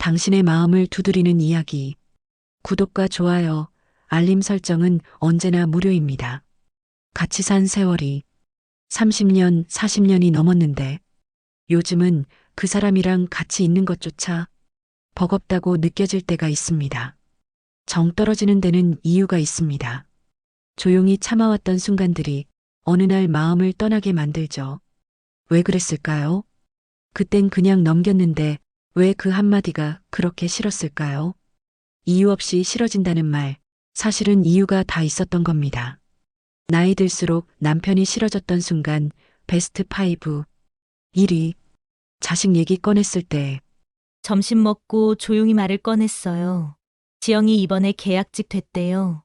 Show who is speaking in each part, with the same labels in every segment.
Speaker 1: 당신의 마음을 두드리는 이야기. 구독과 좋아요, 알림 설정은 언제나 무료입니다. 같이 산 세월이 30년, 40년이 넘었는데 요즘은 그 사람이랑 같이 있는 것조차 버겁다고 느껴질 때가 있습니다. 정 떨어지는 데는 이유가 있습니다. 조용히 참아왔던 순간들이 어느 날 마음을 떠나게 만들죠. 왜 그랬을까요? 그땐 그냥 넘겼는데 왜 그 한마디가 그렇게 싫었을까요? 이유 없이 싫어진다는 말, 사실은 이유가 다 있었던 겁니다. 나이 들수록 남편이 싫어졌던 순간 베스트 5. 1위. 자식 얘기 꺼냈을 때
Speaker 2: 점심 먹고 조용히 말을 꺼냈어요. 지영이 이번에 계약직 됐대요.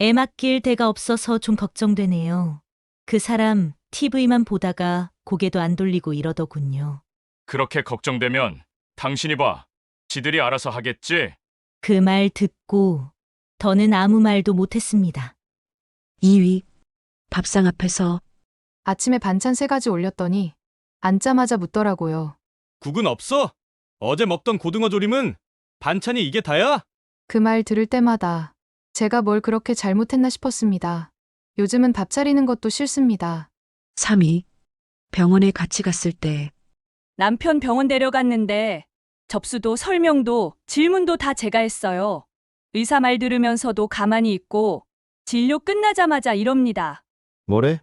Speaker 2: 애 맡길 데가 없어서 좀 걱정되네요. 그 사람 TV만 보다가 고개도 안 돌리고 이러더군요.
Speaker 3: 그렇게 걱정되면 당신이 봐. 지들이 알아서 하겠지?
Speaker 2: 그 말 듣고 더는 아무 말도 못했습니다.
Speaker 1: 2위. 밥상 앞에서
Speaker 4: 아침에 반찬 세 가지 올렸더니 앉자마자 묻더라고요.
Speaker 5: 국은 없어? 어제 먹던 고등어 조림은 반찬이 이게 다야?
Speaker 4: 그 말 들을 때마다 제가 뭘 그렇게 잘못했나 싶었습니다. 요즘은 밥 차리는 것도 싫습니다.
Speaker 1: 3위. 병원에 같이 갔을 때
Speaker 6: 남편 병원 데려갔는데 접수도 설명도 질문도 다 제가 했어요. 의사 말 들으면서도 가만히 있고 진료 끝나자마자 이럽니다.
Speaker 7: 뭐래?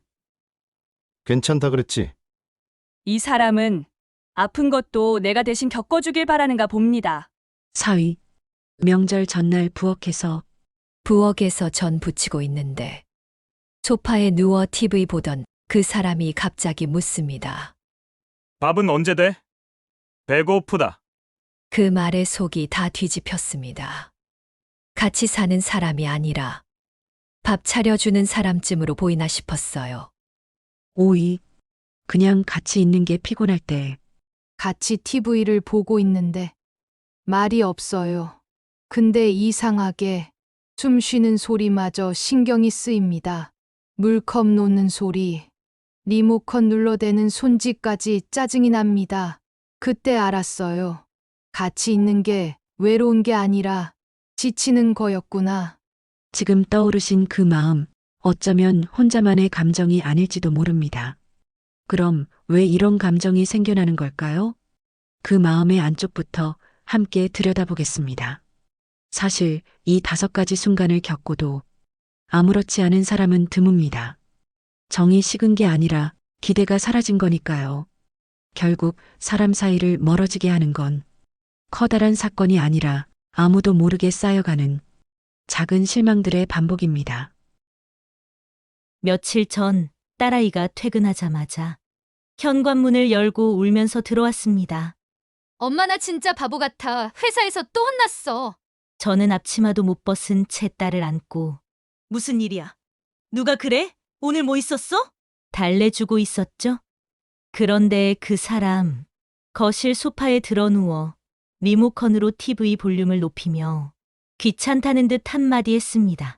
Speaker 7: 괜찮다 그랬지?
Speaker 6: 이 사람은 아픈 것도 내가 대신 겪어주길 바라는가 봅니다.
Speaker 1: 4위. 명절 전날 부엌에서
Speaker 8: 부엌에서 전 부치고 있는데 소파에 누워 TV 보던 그 사람이 갑자기 묻습니다.
Speaker 5: 밥은 언제 돼? 배고프다.
Speaker 8: 그 말에 속이 다 뒤집혔습니다. 같이 사는 사람이 아니라 밥 차려주는 사람쯤으로 보이나 싶었어요.
Speaker 1: 5위. 그냥 같이 있는 게 피곤할 때
Speaker 4: 같이 TV를 보고 있는데 말이 없어요. 근데 이상하게 숨 쉬는 소리마저 신경이 쓰입니다. 물컵 놓는 소리, 리모컨 눌러대는 손짓까지 짜증이 납니다. 그때 알았어요. 같이 있는 게 외로운 게 아니라 지치는 거였구나.
Speaker 1: 지금 떠오르신 그 마음, 어쩌면 혼자만의 감정이 아닐지도 모릅니다. 그럼 왜 이런 감정이 생겨나는 걸까요? 그 마음의 안쪽부터 함께 들여다보겠습니다. 사실 이 다섯 가지 순간을 겪고도 아무렇지 않은 사람은 드뭅니다. 정이 식은 게 아니라 기대가 사라진 거니까요. 결국 사람 사이를 멀어지게 하는 건 커다란 사건이 아니라 아무도 모르게 쌓여가는 작은 실망들의 반복입니다.
Speaker 2: 며칠 전 딸아이가 퇴근하자마자 현관문을 열고 울면서 들어왔습니다.
Speaker 9: 엄마 나 진짜 바보 같아. 회사에서 또 혼났어.
Speaker 2: 저는 앞치마도 못 벗은 채 딸을 안고 무슨 일이야? 누가 그래? 오늘 뭐 있었어? 달래주고 있었죠? 그런데 그 사람 거실 소파에 드러누워 리모컨으로 TV 볼륨을 높이며 귀찮다는 듯 한마디 했습니다.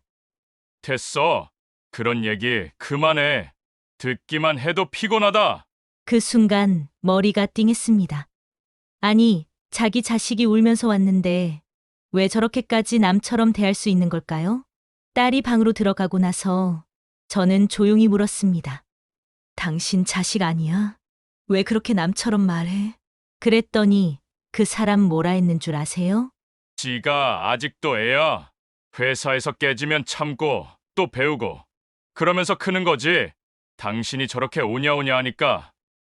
Speaker 3: 됐어. 그런 얘기 그만해. 듣기만 해도 피곤하다.
Speaker 2: 그 순간 머리가 띵했습니다. 아니, 자기 자식이 울면서 왔는데 왜 저렇게까지 남처럼 대할 수 있는 걸까요? 딸이 방으로 들어가고 나서 저는 조용히 물었습니다. 당신 자식 아니야? 왜 그렇게 남처럼 말해? 그랬더니 그 사람 뭐라 했는 줄 아세요?
Speaker 3: 지가 아직도 애야. 회사에서 깨지면 참고 또 배우고 그러면서 크는 거지. 당신이 저렇게 오냐오냐 하니까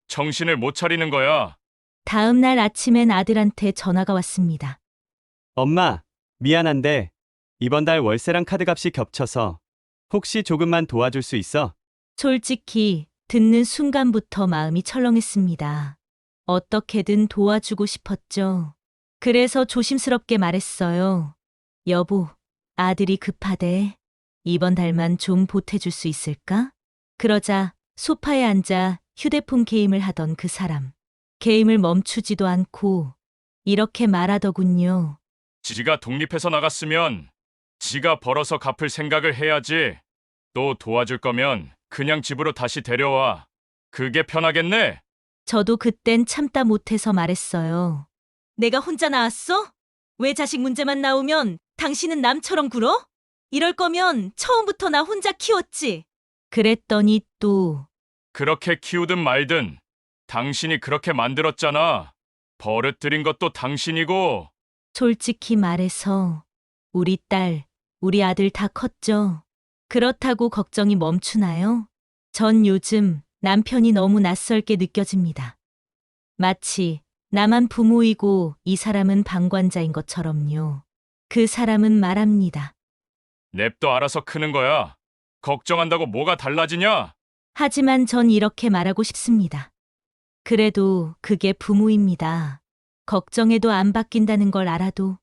Speaker 3: 정신을 못 차리는 거야.
Speaker 2: 다음 날 아침엔 아들한테 전화가 왔습니다.
Speaker 5: 엄마, 미안한데 이번 달 월세랑 카드값이 겹쳐서 혹시 조금만 도와줄 수 있어?
Speaker 2: 솔직히 듣는 순간부터 마음이 철렁했습니다. 어떻게든 도와주고 싶었죠. 그래서 조심스럽게 말했어요. 여보, 아들이 급하대. 이번 달만 좀 보태줄 수 있을까? 그러자 소파에 앉아 휴대폰 게임을 하던 그 사람. 게임을 멈추지도 않고 이렇게 말하더군요.
Speaker 3: 지가 독립해서 나갔으면 지가 벌어서 갚을 생각을 해야지. 또 도와줄 거면 그냥 집으로 다시 데려와. 그게 편하겠네.
Speaker 2: 저도 그땐 참다 못해서 말했어요. 내가 혼자 나왔어? 왜 자식 문제만 나오면 당신은 남처럼 굴어? 이럴 거면 처음부터 나 혼자 키웠지. 그랬더니 또
Speaker 3: 그렇게 키우든 말든 당신이 그렇게 만들었잖아. 버릇 들인 것도 당신이고
Speaker 2: 솔직히 말해서 우리 딸, 우리 아들 다 컸죠. 그렇다고 걱정이 멈추나요? 전 요즘 남편이 너무 낯설게 느껴집니다. 마치 나만 부모이고 이 사람은 방관자인 것처럼요. 그 사람은 말합니다.
Speaker 3: 냅도 알아서 크는 거야. 걱정한다고 뭐가 달라지냐?
Speaker 2: 하지만 전 이렇게 말하고 싶습니다. 그래도 그게 부모입니다. 걱정해도 안 바뀐다는 걸 알아도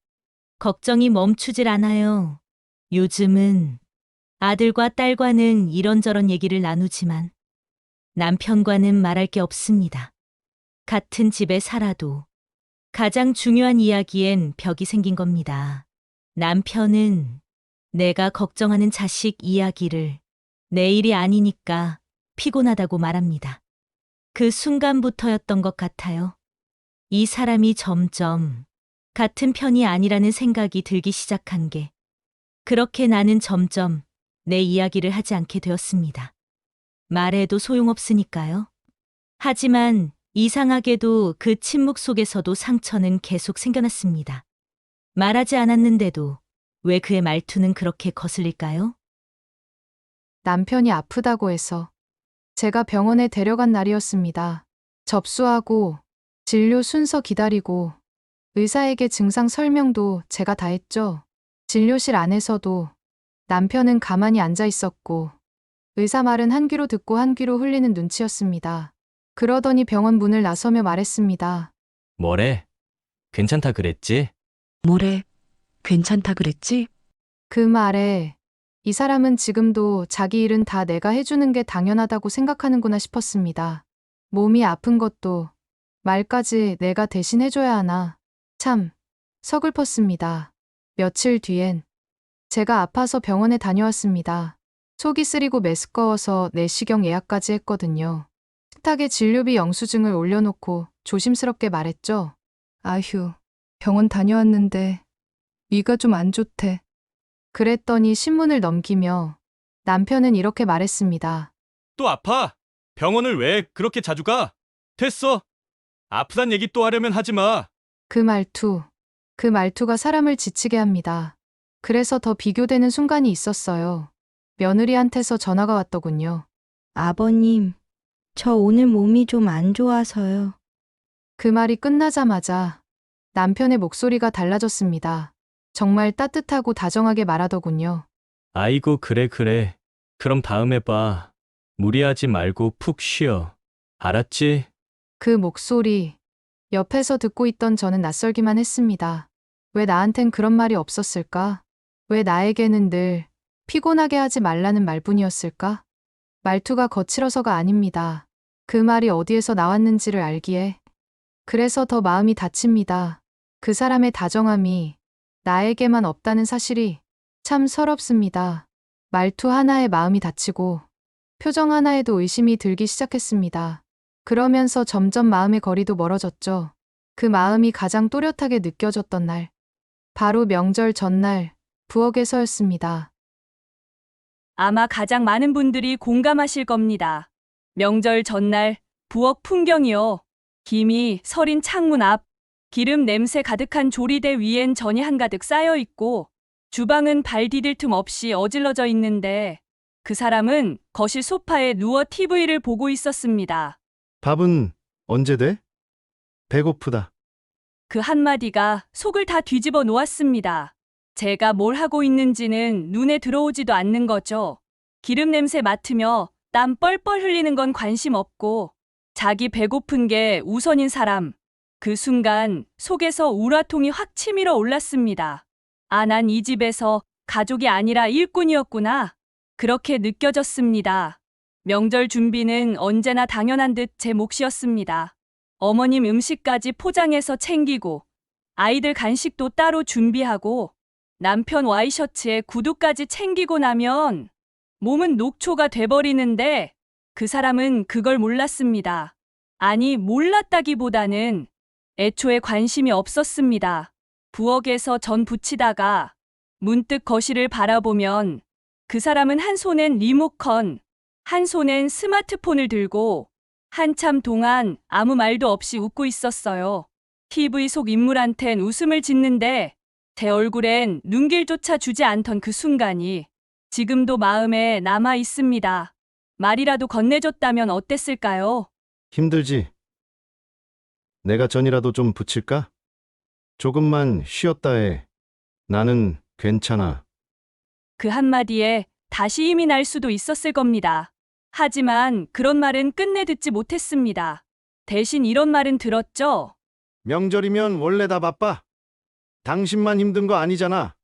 Speaker 2: 걱정이 멈추질 않아요. 요즘은 아들과 딸과는 이런저런 얘기를 나누지만 남편과는 말할 게 없습니다. 같은 집에 살아도 가장 중요한 이야기엔 벽이 생긴 겁니다. 남편은 내가 걱정하는 자식 이야기를 내 일이 아니니까 피곤하다고 말합니다. 그 순간부터였던 것 같아요. 이 사람이 점점 같은 편이 아니라는 생각이 들기 시작한 게 그렇게 나는 점점 내 이야기를 하지 않게 되었습니다. 말해도 소용없으니까요. 하지만 이상하게도 그 침묵 속에서도 상처는 계속 생겨났습니다. 말하지 않았는데도 왜 그의 말투는 그렇게 거슬릴까요?
Speaker 4: 남편이 아프다고 해서 제가 병원에 데려간 날이었습니다. 접수하고 진료 순서 기다리고 의사에게 증상 설명도 제가 다 했죠. 진료실 안에서도 남편은 가만히 앉아 있었고 의사 말은 한 귀로 듣고 한 귀로 흘리는 눈치였습니다. 그러더니 병원 문을 나서며 말했습니다.
Speaker 10: 뭐래? 괜찮다 그랬지?
Speaker 1: 뭐래? 괜찮다 그랬지?
Speaker 4: 그 말에 이 사람은 지금도 자기 일은 다 내가 해주는 게 당연하다고 생각하는구나 싶었습니다. 몸이 아픈 것도 말까지 내가 대신 해줘야 하나. 참, 서글펐습니다. 며칠 뒤엔 제가 아파서 병원에 다녀왔습니다. 속이 쓰리고 메스꺼워서 내시경 예약까지 했거든요. 식탁에 진료비 영수증을 올려놓고 조심스럽게 말했죠. 아휴, 병원 다녀왔는데 위가 좀 안 좋대. 그랬더니 신문을 넘기며 남편은 이렇게 말했습니다.
Speaker 5: 또 아파? 병원을 왜 그렇게 자주 가? 됐어. 아프단 얘기 또 하려면 하지 마.
Speaker 4: 그 말투, 그 말투가 사람을 지치게 합니다. 그래서 더 비교되는 순간이 있었어요. 며느리한테서 전화가 왔더군요.
Speaker 11: 아버님, 저 오늘 몸이 좀 안 좋아서요.
Speaker 4: 그 말이 끝나자마자 남편의 목소리가 달라졌습니다. 정말 따뜻하고 다정하게 말하더군요.
Speaker 10: 아이고, 그래, 그래. 그럼 다음에 봐. 무리하지 말고 푹 쉬어. 알았지?
Speaker 4: 그 목소리, 옆에서 듣고 있던 저는 낯설기만 했습니다. 왜 나한텐 그런 말이 없었을까? 왜 나에게는 늘 피곤하게 하지 말라는 말뿐이었을까? 말투가 거칠어서가 아닙니다. 그 말이 어디에서 나왔는지를 알기에. 그래서 더 마음이 다칩니다. 그 사람의 다정함이 나에게만 없다는 사실이 참 서럽습니다. 말투 하나에 마음이 다치고 표정 하나에도 의심이 들기 시작했습니다. 그러면서 점점 마음의 거리도 멀어졌죠. 그 마음이 가장 또렷하게 느껴졌던 날. 바로 명절 전날, 부엌에서였습니다.
Speaker 6: 아마 가장 많은 분들이 공감하실 겁니다. 명절 전날 부엌 풍경이요. 김이 서린 창문 앞, 기름 냄새 가득한 조리대 위엔 전이 한가득 쌓여 있고 주방은 발 디딜 틈 없이 어질러져 있는데 그 사람은 거실 소파에 누워 TV를 보고 있었습니다.
Speaker 7: 밥은 언제 돼? 배고프다.
Speaker 6: 그 한마디가 속을 다 뒤집어 놓았습니다. 제가 뭘 하고 있는지는 눈에 들어오지도 않는 거죠. 기름 냄새 맡으며 땀 뻘뻘 흘리는 건 관심 없고 자기 배고픈 게 우선인 사람. 그 순간 속에서 우라통이 확 치밀어 올랐습니다. 아, 난 이 집에서 가족이 아니라 일꾼이었구나. 그렇게 느껴졌습니다. 명절 준비는 언제나 당연한 듯 제 몫이었습니다. 어머님 음식까지 포장해서 챙기고 아이들 간식도 따로 준비하고 남편 와이셔츠에 구두까지 챙기고 나면 몸은 녹초가 돼버리는데 그 사람은 그걸 몰랐습니다. 아니, 몰랐다기보다는 애초에 관심이 없었습니다. 부엌에서 전 부치다가 문득 거실을 바라보면 그 사람은 한 손엔 리모컨, 한 손엔 스마트폰을 들고 한참 동안 아무 말도 없이 웃고 있었어요. TV 속 인물한텐 웃음을 짓는데 제 얼굴엔 눈길조차 주지 않던 그 순간이 지금도 마음에 남아 있습니다. 말이라도 건네줬다면 어땠을까요?
Speaker 7: 힘들지? 내가 전이라도 좀 붙일까? 조금만 쉬었다 해. 나는 괜찮아.
Speaker 6: 그 한마디에 다시 힘이 날 수도 있었을 겁니다. 하지만 그런 말은 끝내 듣지 못했습니다. 대신 이런 말은 들었죠?
Speaker 7: 명절이면 원래 다 바빠. 당신만 힘든 거 아니잖아.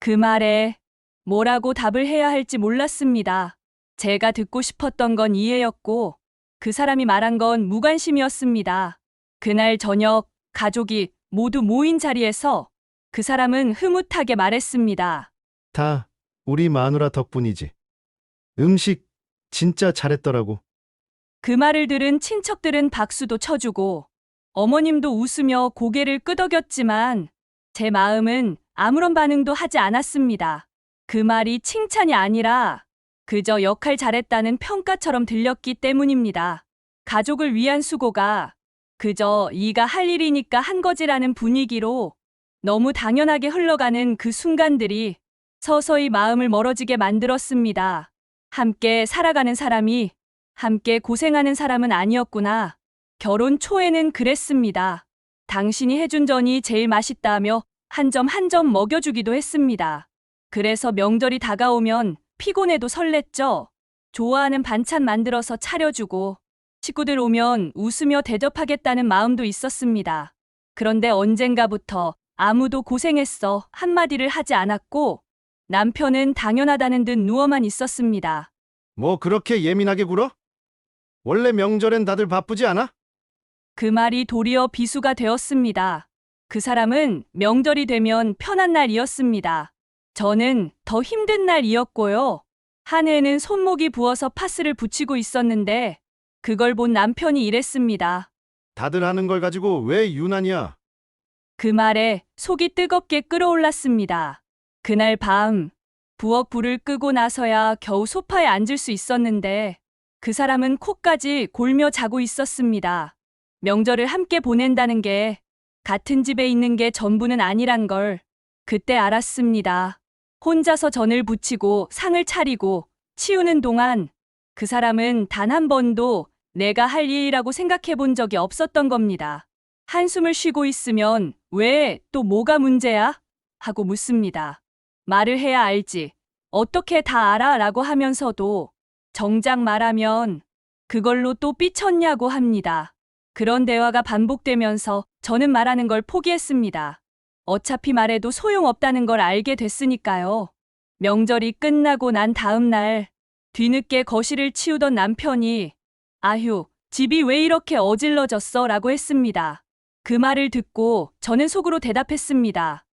Speaker 6: 그 말에 뭐라고 답을 해야 할지 몰랐습니다. 제가 듣고 싶었던 건 이해였고 그 사람이 말한 건 무관심이었습니다. 그날 저녁 가족이 모두 모인 자리에서 그 사람은 흐뭇하게 말했습니다.
Speaker 7: 다 우리 마누라 덕분이지. 음식 진짜 잘했더라고.
Speaker 6: 그 말을 들은 친척들은 박수도 쳐주고 어머님도 웃으며 고개를 끄덕였지만 제 마음은 아무런 반응도 하지 않았습니다. 그 말이 칭찬이 아니라 그저 역할 잘했다는 평가처럼 들렸기 때문입니다. 가족을 위한 수고가 그저 이가 할 일이니까 한 거지라는 분위기로 너무 당연하게 흘러가는 그 순간들이 서서히 마음을 멀어지게 만들었습니다. 함께 살아가는 사람이 함께 고생하는 사람은 아니었구나. 결혼 초에는 그랬습니다. 당신이 해준 전이 제일 맛있다며 한 점 한 점 먹여주기도 했습니다. 그래서 명절이 다가오면 피곤해도 설렜죠. 좋아하는 반찬 만들어서 차려주고 식구들 오면 웃으며 대접하겠다는 마음도 있었습니다. 그런데 언젠가부터 아무도 고생했어 한마디를 하지 않았고 남편은 당연하다는 듯 누워만 있었습니다.
Speaker 7: 뭐 그렇게 예민하게 굴어? 원래 명절엔 다들 바쁘지 않아?
Speaker 6: 그 말이 도리어 비수가 되었습니다. 그 사람은 명절이 되면 편한 날이었습니다. 저는 더 힘든 날이었고요. 한 해에는 손목이 부어서 파스를 붙이고 있었는데 그걸 본 남편이 이랬습니다.
Speaker 7: 다들 하는 걸 가지고 왜 유난이야?
Speaker 6: 그 말에 속이 뜨겁게 끓어올랐습니다. 그날 밤 부엌 불을 끄고 나서야 겨우 소파에 앉을 수 있었는데 그 사람은 코까지 골며 자고 있었습니다. 명절을 함께 보낸다는 게 같은 집에 있는 게 전부는 아니란 걸 그때 알았습니다. 혼자서 전을 부치고 상을 차리고 치우는 동안 그 사람은 단 한 번도 내가 할 일이라고 생각해 본 적이 없었던 겁니다. 한숨을 쉬고 있으면 왜 또 뭐가 문제야? 하고 묻습니다. 말을 해야 알지. 어떻게 다 알아? 라고 하면서도 정작 말하면 그걸로 또 삐쳤냐고 합니다. 그런 대화가 반복되면서 저는 말하는 걸 포기했습니다. 어차피 말해도 소용없다는 걸 알게 됐으니까요. 명절이 끝나고 난 다음 날 뒤늦게 거실을 치우던 남편이 아휴, 집이 왜 이렇게 어질러졌어? 라고 했습니다. 그 말을 듣고 저는 속으로 대답했습니다.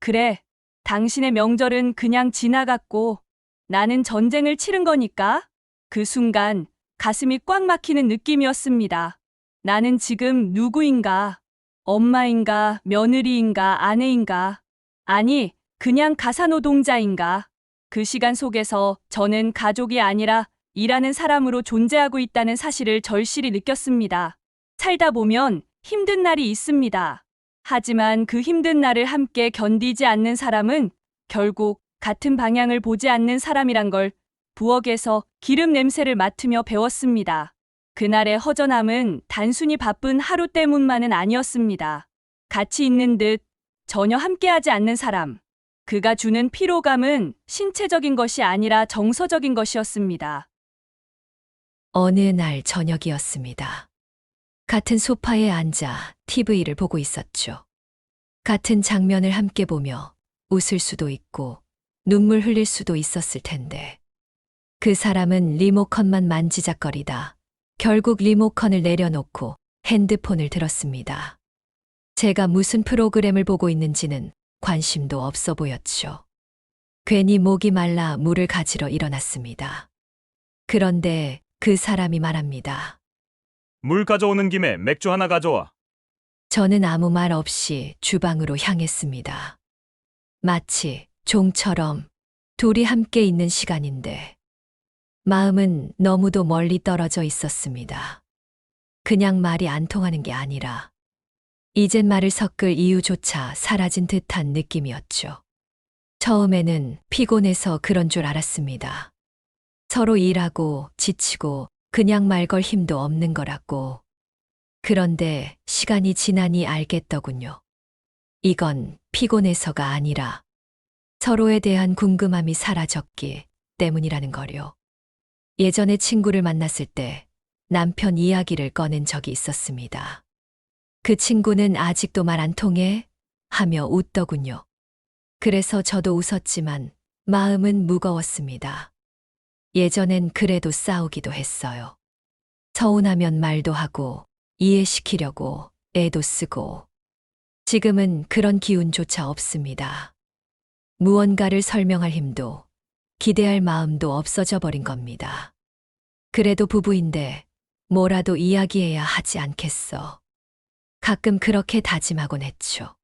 Speaker 6: 그래, 당신의 명절은 그냥 지나갔고 나는 전쟁을 치른 거니까 그 순간 가슴이 꽉 막히는 느낌이었습니다. 나는 지금 누구인가? 엄마인가? 며느리인가? 아내인가? 아니, 그냥 가사노동자인가? 그 시간 속에서 저는 가족이 아니라 일하는 사람으로 존재하고 있다는 사실을 절실히 느꼈습니다. 살다 보면 힘든 날이 있습니다. 하지만 그 힘든 날을 함께 견디지 않는 사람은 결국 같은 방향을 보지 않는 사람이란 걸 부엌에서 기름 냄새를 맡으며 배웠습니다. 그날의 허전함은 단순히 바쁜 하루 때문만은 아니었습니다. 같이 있는 듯 전혀 함께하지 않는 사람. 그가 주는 피로감은 신체적인 것이 아니라 정서적인 것이었습니다.
Speaker 8: 어느 날 저녁이었습니다. 같은 소파에 앉아 TV를 보고 있었죠. 같은 장면을 함께 보며 웃을 수도 있고 눈물 흘릴 수도 있었을 텐데. 그 사람은 리모컨만 만지작거리다 결국 리모컨을 내려놓고 핸드폰을 들었습니다. 제가 무슨 프로그램을 보고 있는지는 관심도 없어 보였죠. 괜히 목이 말라 물을 가지러 일어났습니다. 그런데 그 사람이 말합니다.
Speaker 12: 물 가져오는 김에 맥주 하나 가져와.
Speaker 8: 저는 아무 말 없이 주방으로 향했습니다. 마치 종처럼 둘이 함께 있는 시간인데 마음은 너무도 멀리 떨어져 있었습니다. 그냥 말이 안 통하는 게 아니라 이젠 말을 섞을 이유조차 사라진 듯한 느낌이었죠. 처음에는 피곤해서 그런 줄 알았습니다. 서로 일하고 지치고 그냥 말 걸 힘도 없는 거라고. 그런데 시간이 지나니 알겠더군요. 이건 피곤해서가 아니라 서로에 대한 궁금함이 사라졌기 때문이라는 거요. 예전에 친구를 만났을 때 남편 이야기를 꺼낸 적이 있었습니다. 그 친구는 아직도 말 안 통해? 하며 웃더군요. 그래서 저도 웃었지만 마음은 무거웠습니다. 예전엔 그래도 싸우기도 했어요. 서운하면 말도 하고 이해시키려고 애도 쓰고 지금은 그런 기운조차 없습니다. 무언가를 설명할 힘도 기대할 마음도 없어져 버린 겁니다. 그래도 부부인데 뭐라도 이야기해야 하지 않겠어. 가끔 그렇게 다짐하곤 했죠.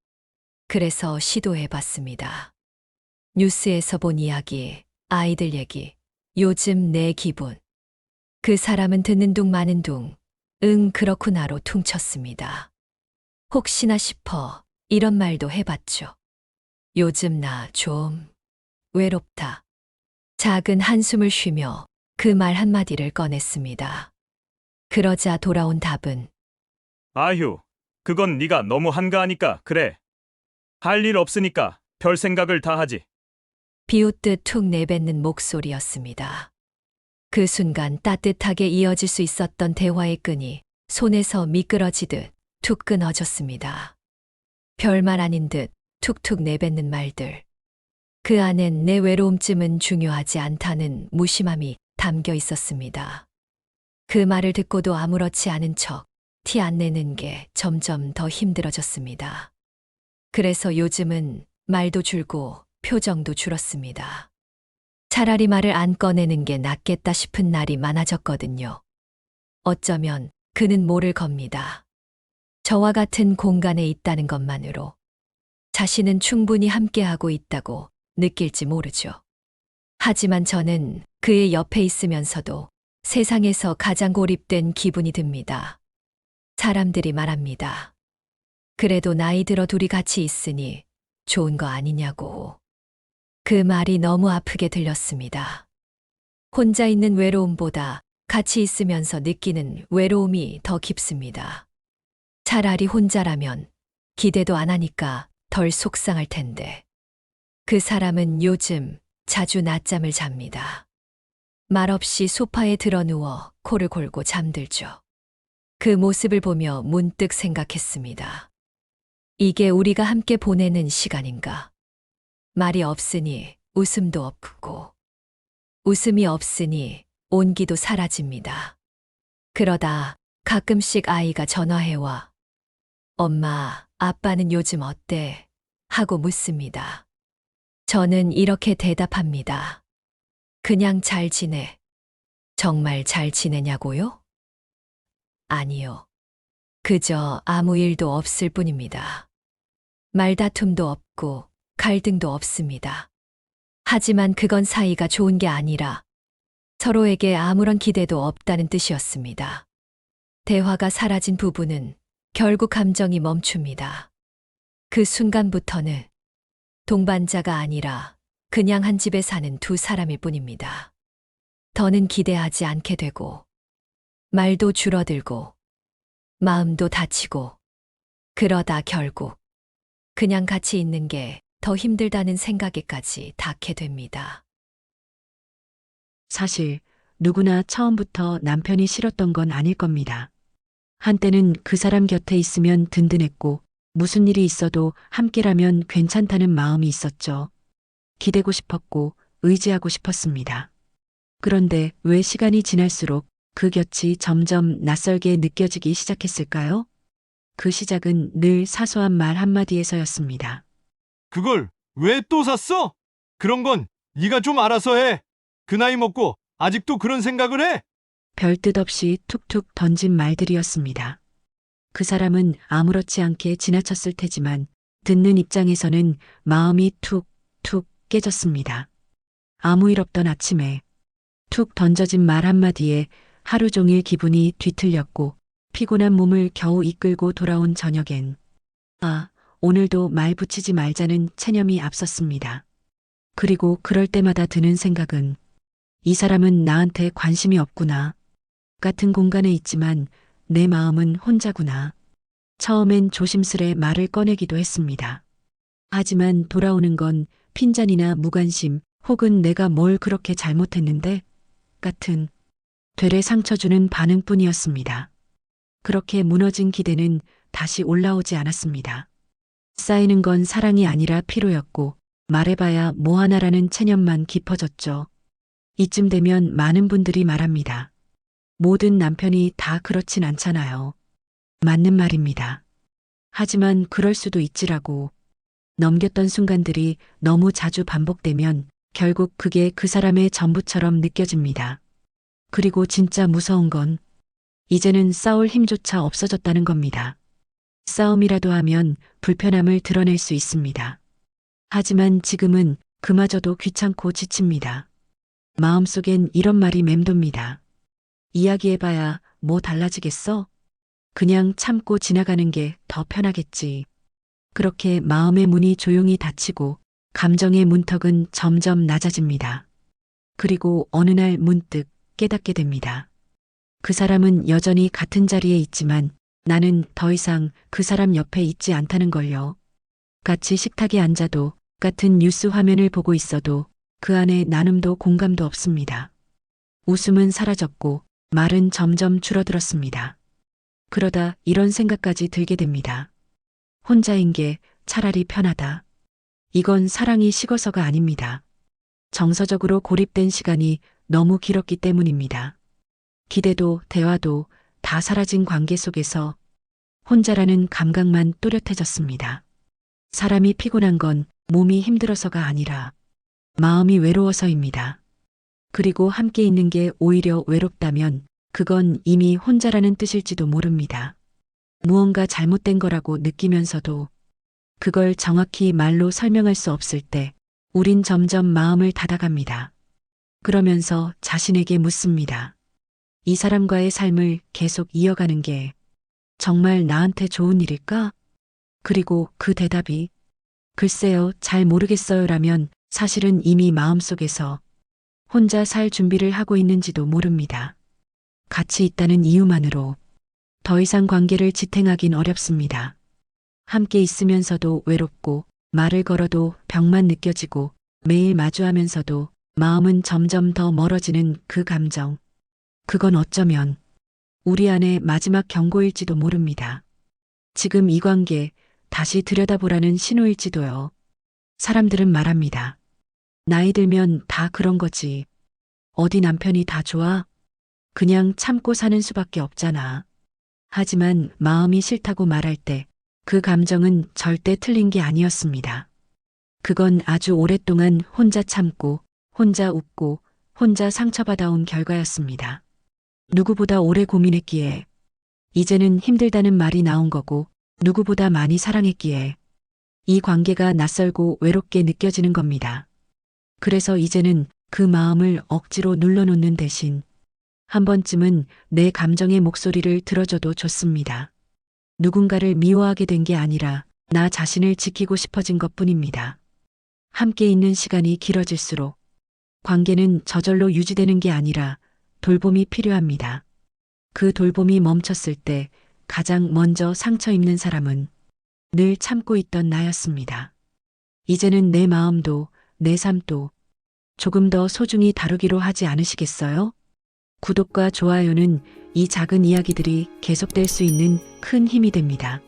Speaker 8: 그래서 시도해 봤습니다. 뉴스에서 본 이야기, 아이들 얘기, 요즘 내 기분. 그 사람은 듣는 둥 마는 둥, 응, 그렇구나로 퉁쳤습니다. 혹시나 싶어 이런 말도 해봤죠. 요즘 나 좀 외롭다. 작은 한숨을 쉬며 그 말 한마디를 꺼냈습니다. 그러자 돌아온 답은
Speaker 12: 아휴, 그건 네가 너무 한가하니까 그래. 할 일 없으니까 별 생각을 다 하지.
Speaker 8: 비웃듯 툭 내뱉는 목소리였습니다. 그 순간 따뜻하게 이어질 수 있었던 대화의 끈이 손에서 미끄러지듯 툭 끊어졌습니다. 별말 아닌 듯 툭툭 내뱉는 말들. 그 안엔 내 외로움쯤은 중요하지 않다는 무심함이 담겨 있었습니다. 그 말을 듣고도 아무렇지 않은 척 티 안 내는 게 점점 더 힘들어졌습니다. 그래서 요즘은 말도 줄고 표정도 줄었습니다. 차라리 말을 안 꺼내는 게 낫겠다 싶은 날이 많아졌거든요. 어쩌면 그는 모를 겁니다. 저와 같은 공간에 있다는 것만으로 자신은 충분히 함께하고 있다고 느낄지 모르죠. 하지만 저는 그의 옆에 있으면서도 세상에서 가장 고립된 기분이 듭니다. 사람들이 말합니다. 그래도 나이 들어 둘이 같이 있으니 좋은 거 아니냐고. 그 말이 너무 아프게 들렸습니다. 혼자 있는 외로움보다 같이 있으면서 느끼는 외로움이 더 깊습니다. 차라리 혼자라면 기대도 안 하니까 덜 속상할 텐데. 그 사람은 요즘 자주 낮잠을 잡니다. 말없이 소파에 드러누워 코를 골고 잠들죠. 그 모습을 보며 문득 생각했습니다. 이게 우리가 함께 보내는 시간인가? 말이 없으니 웃음도 없고, 웃음이 없으니 온기도 사라집니다. 그러다 가끔씩 아이가 전화해와, 엄마, 아빠는 요즘 어때? 하고 묻습니다. 저는 이렇게 대답합니다. 그냥 잘 지내. 정말 잘 지내냐고요? 아니요. 그저 아무 일도 없을 뿐입니다. 말다툼도 없고 갈등도 없습니다. 하지만 그건 사이가 좋은 게 아니라 서로에게 아무런 기대도 없다는 뜻이었습니다. 대화가 사라진 부부는 결국 감정이 멈춥니다. 그 순간부터는 동반자가 아니라 그냥 한 집에 사는 두 사람일 뿐입니다. 더는 기대하지 않게 되고, 말도 줄어들고, 마음도 다치고, 그러다 결국 그냥 같이 있는 게 더 힘들다는 생각에까지 닿게 됩니다.
Speaker 1: 사실 누구나 처음부터 남편이 싫었던 건 아닐 겁니다. 한때는 그 사람 곁에 있으면 든든했고 무슨 일이 있어도 함께라면 괜찮다는 마음이 있었죠. 기대고 싶었고 의지하고 싶었습니다. 그런데 왜 시간이 지날수록 그 곁이 점점 낯설게 느껴지기 시작했을까요? 그 시작은 늘 사소한 말 한마디에서였습니다.
Speaker 7: 그걸 왜 또 샀어? 그런 건 네가 좀 알아서 해. 그 나이 먹고 아직도 그런 생각을 해?
Speaker 1: 별뜻 없이 툭툭 던진 말들이었습니다. 그 사람은 아무렇지 않게 지나쳤을 테지만 듣는 입장에서는 마음이 툭, 툭 깨졌습니다. 아무 일 없던 아침에 툭 던져진 말 한마디에 하루 종일 기분이 뒤틀렸고 피곤한 몸을 겨우 이끌고 돌아온 저녁엔 아, 오늘도 말 붙이지 말자는 체념이 앞섰습니다. 그리고 그럴 때마다 드는 생각은 이 사람은 나한테 관심이 없구나. 같은 공간에 있지만 내 마음은 혼자구나. 처음엔 조심스레 말을 꺼내기도 했습니다. 하지만 돌아오는 건 핀잔이나 무관심 혹은 내가 뭘 그렇게 잘못했는데 같은 되레 상처 주는 반응뿐이었습니다. 그렇게 무너진 기대는 다시 올라오지 않았습니다. 쌓이는 건 사랑이 아니라 피로였고 말해봐야 뭐 하나라는 체념만 깊어졌죠. 이쯤 되면 많은 분들이 말합니다. 모든 남편이 다 그렇진 않잖아요. 맞는 말입니다. 하지만 그럴 수도 있지라고 넘겼던 순간들이 너무 자주 반복되면 결국 그게 그 사람의 전부처럼 느껴집니다. 그리고 진짜 무서운 건 이제는 싸울 힘조차 없어졌다는 겁니다. 싸움이라도 하면 불편함을 드러낼 수 있습니다. 하지만 지금은 그마저도 귀찮고 지칩니다. 마음속엔 이런 말이 맴돕니다. 이야기해봐야 뭐 달라지겠어? 그냥 참고 지나가는 게 더 편하겠지. 그렇게 마음의 문이 조용히 닫히고 감정의 문턱은 점점 낮아집니다. 그리고 어느 날 문득 깨닫게 됩니다. 그 사람은 여전히 같은 자리에 있지만 나는 더 이상 그 사람 옆에 있지 않다는 걸요. 같이 식탁에 앉아도 같은 뉴스 화면을 보고 있어도 그 안에 나눔도 공감도 없습니다. 웃음은 사라졌고 말은 점점 줄어들었습니다. 그러다 이런 생각까지 들게 됩니다. 혼자인 게 차라리 편하다. 이건 사랑이 식어서가 아닙니다. 정서적으로 고립된 시간이 너무 길었기 때문입니다. 기대도 대화도 다 사라진 관계 속에서 혼자라는 감각만 또렷해졌습니다. 사람이 피곤한 건 몸이 힘들어서가 아니라 마음이 외로워서입니다. 그리고 함께 있는 게 오히려 외롭다면 그건 이미 혼자라는 뜻일지도 모릅니다. 무언가 잘못된 거라고 느끼면서도 그걸 정확히 말로 설명할 수 없을 때 우린 점점 마음을 닫아갑니다. 그러면서 자신에게 묻습니다. 이 사람과의 삶을 계속 이어가는 게 정말 나한테 좋은 일일까? 그리고 그 대답이 글쎄요, 잘 모르겠어요라면 사실은 이미 마음속에서 혼자 살 준비를 하고 있는지도 모릅니다. 같이 있다는 이유만으로 더 이상 관계를 지탱하긴 어렵습니다. 함께 있으면서도 외롭고 말을 걸어도 벽만 느껴지고 매일 마주하면서도 마음은 점점 더 멀어지는 그 감정. 그건 어쩌면 우리 안의 마지막 경고일지도 모릅니다. 지금 이 관계 다시 들여다보라는 신호일지도요. 사람들은 말합니다. 나이 들면 다 그런 거지. 어디 남편이 다 좋아? 그냥 참고 사는 수밖에 없잖아. 하지만 마음이 싫다고 말할 때 그 감정은 절대 틀린 게 아니었습니다. 그건 아주 오랫동안 혼자 참고, 혼자 웃고, 혼자 상처받아온 결과였습니다. 누구보다 오래 고민했기에, 이제는 힘들다는 말이 나온 거고, 누구보다 많이 사랑했기에, 이 관계가 낯설고 외롭게 느껴지는 겁니다. 그래서 이제는 그 마음을 억지로 눌러놓는 대신, 한 번쯤은 내 감정의 목소리를 들어줘도 좋습니다. 누군가를 미워하게 된 게 아니라 나 자신을 지키고 싶어진 것 뿐입니다. 함께 있는 시간이 길어질수록 관계는 저절로 유지되는 게 아니라 돌봄이 필요합니다. 그 돌봄이 멈췄을 때 가장 먼저 상처 입는 사람은 늘 참고 있던 나였습니다. 이제는 내 마음도 내 삶도 조금 더 소중히 다루기로 하지 않으시겠어요? 구독과 좋아요는 이 작은 이야기들이 계속될 수 있는 큰 힘이 됩니다.